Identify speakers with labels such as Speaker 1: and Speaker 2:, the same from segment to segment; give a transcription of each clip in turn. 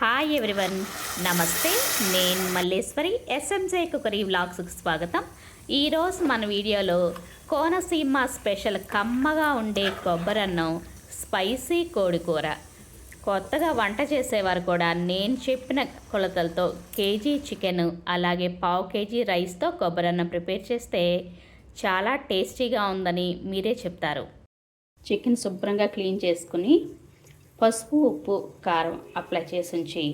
Speaker 1: Hi everyone నమస్తే నేను Malleswari SMJ cookery వ్లాగ్స్కి స్వాగతం. ఈరోజు మన వీడియోలో కోనసీమ స్పెషల్ కమ్మగా ఉండే కొబ్బరన్నం స్పైసీ కోడికూర కొత్తగా వంట చేసేవారు కూడా నేను చెప్పిన కొలతలతో కేజీ చికెన్ అలాగే పావు కేజీ రైస్తో కొబ్బరన్నం ప్రిపేర్ చేస్తే చాలా టేస్టీగా ఉందని మీరే చెప్తారు. చికెన్ శుభ్రంగా క్లీన్ చేసుకుని పసుపు ఉప్పు కారం అప్లై చేసి ఉంచి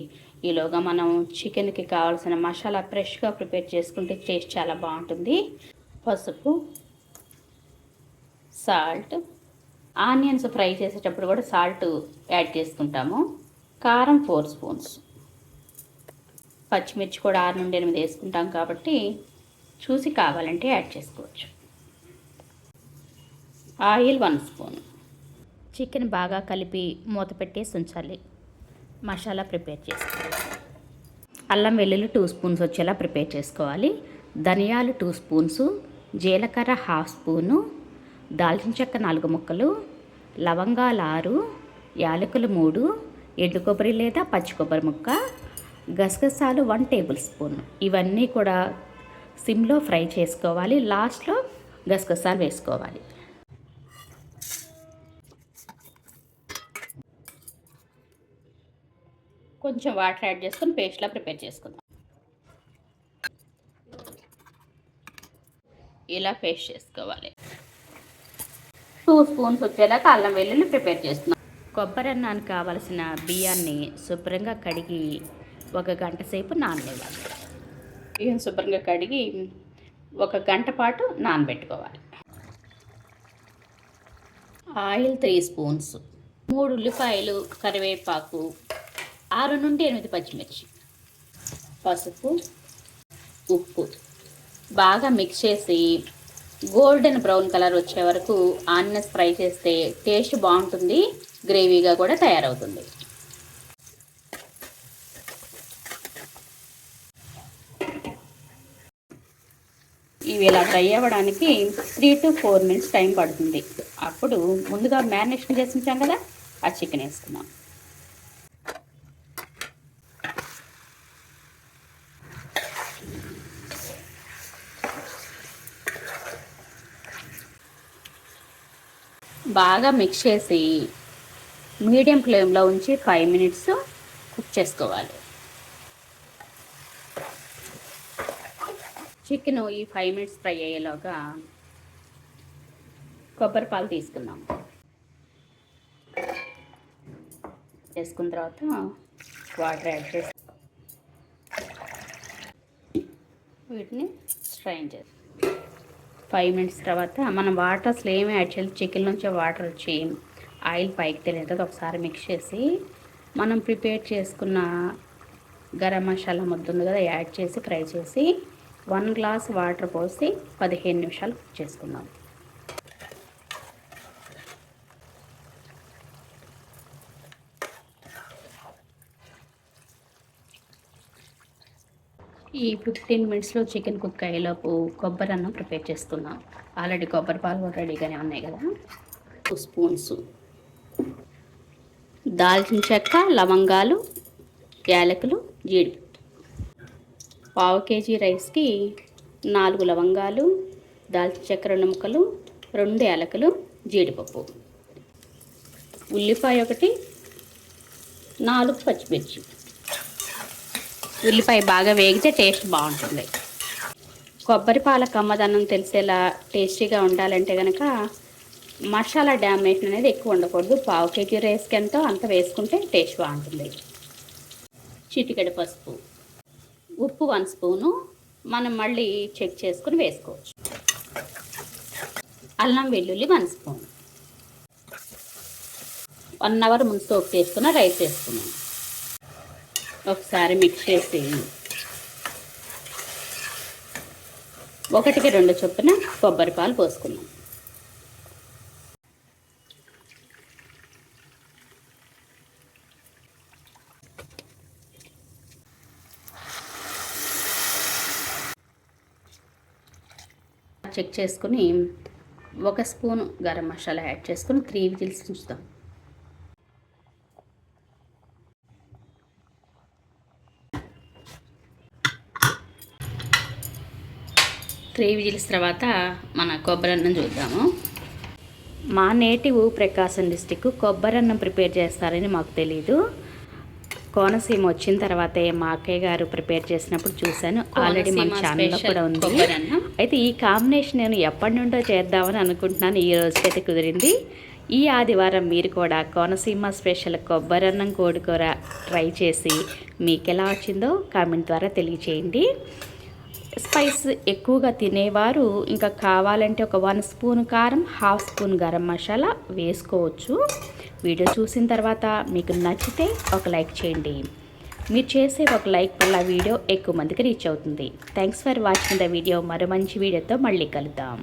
Speaker 1: ఈలోగా మనం చికెన్కి కావాల్సిన మసాలా ఫ్రెష్గా ప్రిపేర్ చేసుకుంటే టేస్ట్ చాలా బాగుంటుంది. పసుపు సాల్ట్ ఆనియన్స్ ఫ్రై చేసేటప్పుడు కూడా సాల్ట్ యాడ్ చేసుకుంటాము. కారం ఫోర్ స్పూన్స్ పచ్చిమిర్చి కూడా ఆరు నుండి ఎనిమిది వేసుకుంటాం కాబట్టి చూసి కావాలంటే యాడ్ చేసుకోవచ్చు. ఆయిల్ వన్ స్పూన్ చికెన్ బాగా కలిపి మూత పెట్టేసి ఉంచాలి. మసాలా ప్రిపేర్ చేసుకోవాలి అల్లం వెల్లుల్లి టూ స్పూన్స్ వచ్చేలా ప్రిపేర్ చేసుకోవాలి. ధనియాలు టూ స్పూన్స్ జీలకర్ర హాఫ్ స్పూను దాల్చిన చెక్క నాలుగు ముక్కలు లవంగాలు ఆరు యాలకులు మూడు ఎండు కొబ్బరి లేదా పచ్చి కొబ్బరి ముక్క గసగసాలు వన్ టేబుల్ స్పూన్. ఇవన్నీ కూడా సిమ్లో ఫ్రై చేసుకోవాలి. లాస్ట్లో గసగసాలు వేసుకోవాలి. కొంచెం వాటర్ యాడ్ చేసుకొని పేస్ట్లా ప్రిపేర్ చేసుకుందాం. ఇలా పేస్ట్ చేసుకోవాలి. టూ స్పూన్స్ వచ్చేలాగా అల్లం వెల్లుల్లి ప్రిపేర్ చేస్తున్నాం. కొబ్బరి అన్నానికి కావలసిన బియ్యాన్ని శుభ్రంగా కడిగి ఒక గంట సేపు నాననివ్వాలి. బియ్యం శుభ్రంగా కడిగి ఒక గంట పాటు నానబెట్టుకోవాలి. Oil three spoons. మూడు ఉల్లిపాయలు కరివేపాకు ఆరు నుండి ఎనిమిది పచ్చిమిర్చి పసుపు ఉప్పు. బాగా మిక్స్ చేసి గోల్డెన్ బ్రౌన్ కలర్ వచ్చే వరకు ఆనియన్స్ ఫ్రై చేస్తే టేస్ట్ బాగుంటుంది గ్రేవీగా కూడా తయారవుతుంది. ఇవి ఇలా ఫ్రై అవ్వడానికి three to four minutes time పడుతుంది. అప్పుడు ముందుగా మ్యారినేషన్ చేసి ఉంచాం కదా ఆ చికెన్ వేసుకున్నాం బాగా మిక్స్ చేసి మీడియం ఫ్లేమ్లో ఉంచి ఫైవ్ మినిట్స్ కుక్ చేసుకోవాలి. చికెన్ ఈ ఫైవ్ మినిట్స్ ఫ్రై అయ్యేలోగా కొబ్బరి పాలు తీసుకున్నాం చేసుకున్న తర్వాత వాటర్ యాడ్ చేసి వీటిని స్ట్రైన్ చేస్తాం ఫైవ్ మినిట్స్ తర్వాత మనం వాటర్ అసలు ఏమి యాడ్ చేయాలి? చికెన్ నుంచి వాటర్ వచ్చి ఆయిల్ పైకి తెలియదు ఒకసారి మిక్స్ చేసి మనం ప్రిపేర్ చేసుకున్న గరం మసాలా ముద్ద ఉంది కదా యాడ్ చేసి ఫ్రై చేసి వన్ గ్లాస్ వాటర్ పోసి పదిహేను నిమిషాలు కుక్ చేసుకుందాం. ఈ ఫిఫ్టీన్ మినిట్స్లో చికెన్ కుక్ అయ్యేలోపు కొబ్బరి అన్నం ప్రిపేర్ చేస్తున్నాం. ఆల్రెడీ కొబ్బరి పాలు రెడీగానే ఉన్నాయి కదా? టూ స్పూన్స్ దాల్చిన చెక్క లవంగాలు యాలకులు జీడి పావు కేజీ రైస్కి నాలుగు లవంగాలు దాల్చిన చెక్క రెండు ముక్కలు రెండు యాలకులు జీడిపప్పు. ఉల్లిపాయ ఒకటి నాలుగు పచ్చిమిర్చి. ఉల్లిపాయ బాగా వేగితే టేస్ట్ బాగుంటుంది. కొబ్బరి పాల కమ్మదనం తెలిసేలా టేస్టీగా ఉండాలంటే కనుక మసాలా డ్యామేషన్ అనేది ఎక్కువ ఉండకూడదు. పావు కేజీ రైస్కి ఎంతో అంత వేసుకుంటే టేస్ట్ బాగుంటుంది. చిటికెడు పసుపు ఉప్పు వన్ స్పూను మనం మళ్ళీ చెక్ చేసుకుని వేసుకోవచ్చు. అల్లం వెల్లుల్లి వన్ స్పూన్. వన్ అవర్ ముందు సోప్ చేసుకున్న రైస్ వేసుకున్నాను ఒకసారి మిక్స్ చేసి. ఒకటికి రెండు చొప్పున కొబ్బరి పాలు పోసుకున్నాం చెక్ చేసుకుని ఒక స్పూన్ గరం మసాలా యాడ్ చేసుకుని త్రీ విజిల్స్ ఉంచుతాం
Speaker 2: త్రీ విజిల్స్ తర్వాత మన కొబ్బరి అన్నం చూద్దాము.
Speaker 1: మా నేటివ్ ప్రకాశం డిస్టిక్ కొబ్బరి అన్నం ప్రిపేర్ చేస్తారని మాకు తెలీదు. కోనసీమ వచ్చిన తర్వాతే మా అక్కయ్య గారు ప్రిపేర్ చేసినప్పుడు చూశాను. ఆల్రెడీ మన
Speaker 2: కోనసీమ
Speaker 1: ఛానల్లో కూడా ఉంది. అయితే ఈ కాంబినేషన్ నేను ఎప్పటి నుండో చేద్దామని అనుకుంటున్నాను. ఈ రోజుకైతే కుదిరింది. ఈ ఆదివారం మీరు కూడా కోనసీమ స్పెషల్ కొబ్బరి అన్నం కోడికూర ట్రై చేసి మీకు ఎలా వచ్చిందో కామెంట్ ద్వారా తెలియచేయండి. స్పైస్ ఎక్కువగా తినేవారు. ఇంకా కావాలంటే ఒక వన్ స్పూన్ కారం హాఫ్ స్పూన్ గరం మసాలా వేసుకోవచ్చు. వీడియో చూసిన తర్వాత మీకు నచ్చితే ఒక లైక్ చేయండి. మీరు చేసే ఒక లైక్ వల్ల వీడియో ఎక్కువ మందికి రీచ్ అవుతుంది. Thanks for watching the video మరో మంచి వీడియోతో మళ్ళీ కలుద్దాం.